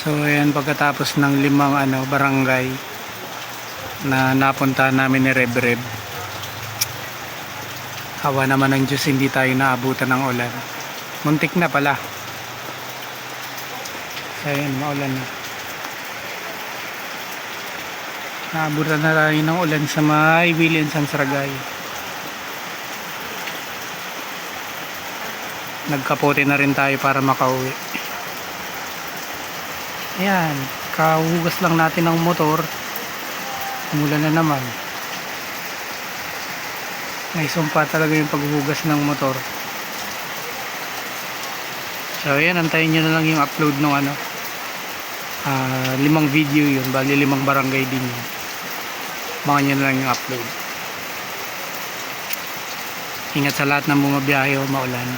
So ayan pagkatapos ng limang ano barangay na napunta namin ni Reb Reb. Hawa naman ng Diyos hindi tayo naabutan ng ulan. Muntik na pala. Ayan maulan na. Naabutan na tayo ng ulan sa may Williams and Saragay. Nagkapote na rin tayo para makauwi. Ayan, kahugas lang natin ng motor. Umulan na naman. May sumpa talaga yung paghuhugas ng motor. So ayan, antayin nyo na lang yung upload ng ano. ah, limang video yun, bali limang barangay din yun. Mga nyo na lang yung upload. Ingat sa lahat ng bumabiyahe o maulan.